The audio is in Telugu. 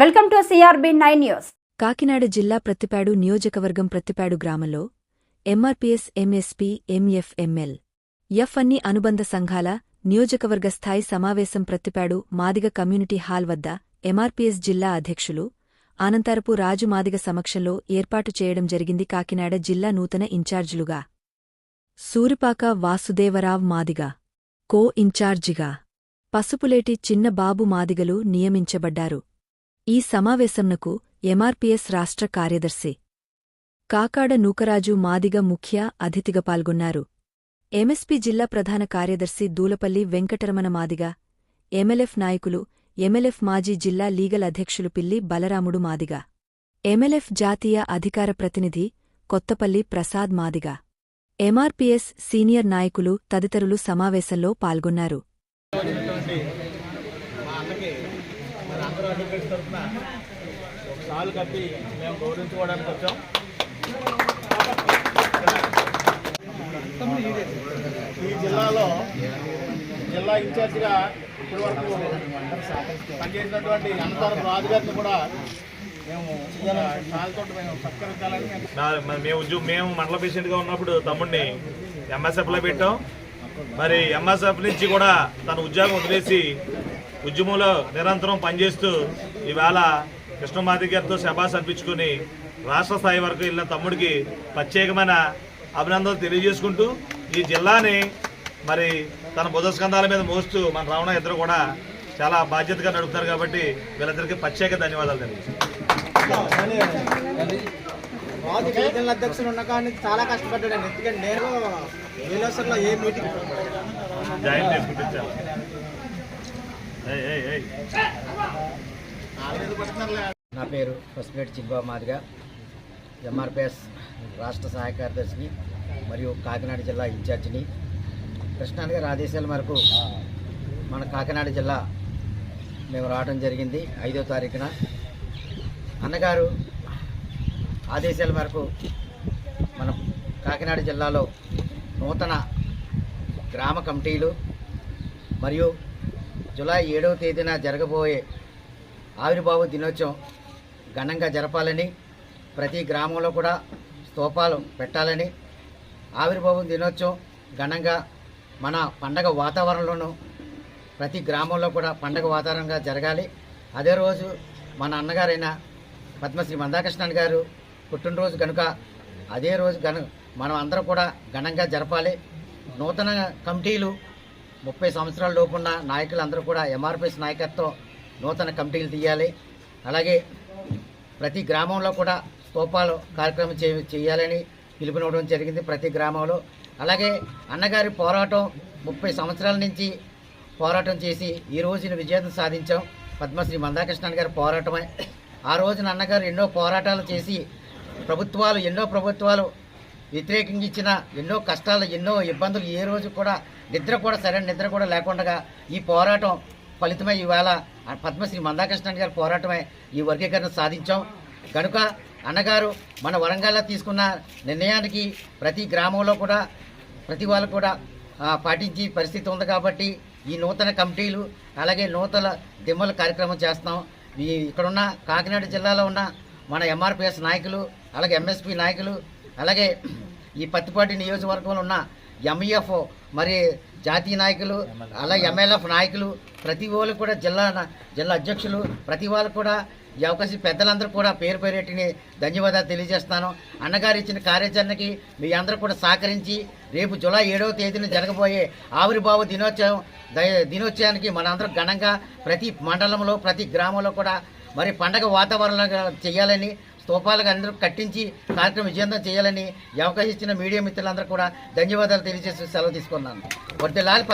Welcome to CRB nine news. Kakinada జిల్లా ప్రత్తిపాడు నియోజకవర్గం ప్రత్తిపాడు గ్రామంలో ఎంఆర్పీఎస్ ఎంఎస్పీ ఎంఎఫ్ఎంఎల్ ఎఫ్ అన్ని అనుబంధ సంఘాల నియోజకవర్గ స్థాయి సమావేశం ప్రతిపాడు మాదిగ కమ్యూనిటీ హాల్ వద్ద ఎంఆర్పీఎస్ జిల్లా అధ్యక్షులు అనంతరపు రాజు మాదిగ సమక్షంలో ఏర్పాటు చేయడం జరిగింది కాకినాడ జిల్లా నూతన ఇన్ఛార్జిలుగా. సూరిపాక వాసుదేవరావ్ మాదిగ కో ఇన్ఛార్జిగా పసుపులేటి చిన్న బాబు మాదిగలు నియమించబడ్డారు. ఈ సమావేశంనకు ఎంఆర్పీఎస్ రాష్ట్ర కార్యదర్శి కాకాడ నూకరాజు మాదిగ ముఖ్య అతిథిగా పాల్గొన్నారు. ఎంఎస్పీ జిల్లా ప్రధాన కార్యదర్శి దూలపల్లి వెంకటరమణ మాదిగ ఎమ్మెల్ఎఫ్ నాయకులు ఎమ్మెల్ఎఫ్ మాజీ జిల్లా లీగల్ అధ్యక్షులు పిల్లి బలరాముడు మాదిగ ఎమ్మెల్ఎఫ్ జాతీయ అధికార ప్రతినిధి కొత్తపల్లి ప్రసాద్ మాదిగ ఎంఆర్పీఎస్ సీనియర్ నాయకులు తదితరులు సమావేశంలో పాల్గొన్నారు వచ్చినటువంటి మా అన్నకి మన అందరూ అడ్వకేట్స్ తరఫున కట్టి సాలు కప్పి మేము గౌరవించుకోవడానికి వచ్చాం. ఈ జిల్లాలో జిల్లా ఇన్ఛార్జిగా ఇప్పటి వరకు పనిచేసినటువంటి అనంతరం రాజు గారిని కూడా మేము మేము మేము మండల పేషెంట్గా ఉన్నప్పుడు తమ్ముడిని ఎంఎస్ఎఫ్లో పెట్టాం. మరి ఎంఎస్ఎఫ్ నుంచి కూడా తన ఉద్యోగం వదిలేసి ఉద్యమంలో నిరంతరం పనిచేస్తూ ఈవేళ కృష్ణమాది గారితో శబాస్ అనిపించుకుని రాష్ట్ర స్థాయి వరకు వెళ్ళిన తమ్ముడికి ప్రత్యేకమైన అభినందనలు తెలియజేసుకుంటూ ఈ జిల్లాని మరి తన బుధస్కంధాల మీద మోస్తూ మన రావణ ఇద్దరు కూడా చాలా బాధ్యతగా నడుపుతారు కాబట్టి వీళ్ళిద్దరికీ ప్రత్యేక ధన్యవాదాలు తెలియజేస్తాను. రాజు అధ్యక్షులు ఉన్న కానీ చాలా కష్టపడ్డాడు ఎందుకంటే నేను ఏ మీటింగ్ జాయిన్ ఏయ్ నా పేరు పసిపేటి చిన్నబాబు మాదిగా ఎంఆర్పిఎస్ రాష్ట్ర సహాయ కార్యదర్శిని మరియు కాకినాడ జిల్లా ఇన్ఛార్జిని. కృష్ణాని గారి ఆదేశాల మేరకు మన కాకినాడ జిల్లా మేము రావడం జరిగింది ఐదో తారీఖున. అన్నగారు ఆదేశాల మేరకు మన కాకినాడ జిల్లాలో నూతన గ్రామ కమిటీలు మరియు జూలై ఏడవ తేదీన జరగబోయే ఆవిర్భావ దినోత్సవం ఘనంగా జరపాలని ప్రతి గ్రామంలో కూడా స్తూపాలు పెట్టాలని ఆవిర్భావం దినోత్సవం ఘనంగా మన పండగ వాతావరణంలోనూ ప్రతి గ్రామంలో కూడా పండగ వాతావరణంగా జరగాలి. అదే రోజు మన అన్నగారైన పద్మశ్రీ మందాకృష్ణన్ గారు పుట్టినరోజు కనుక అదే రోజు గను మనం అందరం కూడా ఘనంగా జరపాలి. నూతన కమిటీలు ముప్పై సంవత్సరాల లోపున్న నాయకులందరూ కూడా ఎంఆర్పిఎస్ నాయకత్వం నూతన కమిటీలు తీయాలి. అలాగే ప్రతి గ్రామంలో కూడా స్తూపాలు కార్యక్రమం చే చేయాలని పిలుపునివ్వడం జరిగింది ప్రతి గ్రామంలో. అలాగే అన్నగారి పోరాటం ముప్పై సంవత్సరాల నుంచి పోరాటం చేసి ఈ రోజున విజేతం సాధించాం. పద్మశ్రీ మందాకృష్ణన్ గారి పోరాటమే. ఆ రోజున అన్నగారు ఎన్నో పోరాటాలు చేసి ప్రభుత్వాలు ఎన్నో ప్రభుత్వాలు వ్యతిరేకించిన ఎన్నో కష్టాలు ఎన్నో ఇబ్బందులు ఏ రోజు కూడా నిద్ర కూడా సరైన నిద్ర కూడా లేకుండా ఈ పోరాటం ఫలితమై ఇవాళ పద్మశ్రీ మందాకృష్ణన్ గారి పోరాటమే ఈ వర్గీకరణ సాధించాం. కనుక అన్నగారు మన వరంగల్లో తీసుకున్న నిర్ణయానికి ప్రతి గ్రామంలో కూడా ప్రతి వాళ్ళు కూడా పాటించి పరిస్థితి ఉంది కాబట్టి ఈ నూతన కమిటీలు అలాగే నూతన దిమ్మల కార్యక్రమం చేస్తాం. ఈ ఇక్కడున్న కాకినాడ జిల్లాలో ఉన్న మన ఎంఆర్పిఎస్ నాయకులు అలాగే ఎంఎస్పి నాయకులు అలాగే ఈ పత్తిపాటి నియోజకవర్గంలో ఉన్న ఎంఈఎఫ్ మరి జాతీయ నాయకులు అలాగే ఎంఎల్ఎఫ్ నాయకులు ప్రతి వాళ్ళు కూడా జిల్లా జిల్లా అధ్యక్షులు ప్రతి వాళ్ళు కూడా ఈ అవకాశం పెద్దలందరూ కూడా పేరు పేరెట్టిని ధన్యవాదాలు తెలియజేస్తాను అన్నగారు ఇచ్చిన కార్యాచరణకి మీ అందరూ కూడా సహకరించి రేపు జూలై ఏడవ తేదీన జరగబోయే ఆవిర్భావ దినోత్సవం దయ- దినోత్సవానికి మనందరం ఘనంగా ప్రతి మండలంలో ప్రతి గ్రామంలో కూడా మరి పండగ వాతావరణంగా చేయాలని స్తూపాలుగా అందరూ కట్టించి కార్యక్రమం విజయంతం చేయాలని అవకాశం ఇచ్చిన మీడియా మిత్రులందరూ కూడా ధన్యవాదాలు తెలియజేసి సెలవు తీసుకున్నాను. వర్తిలాల్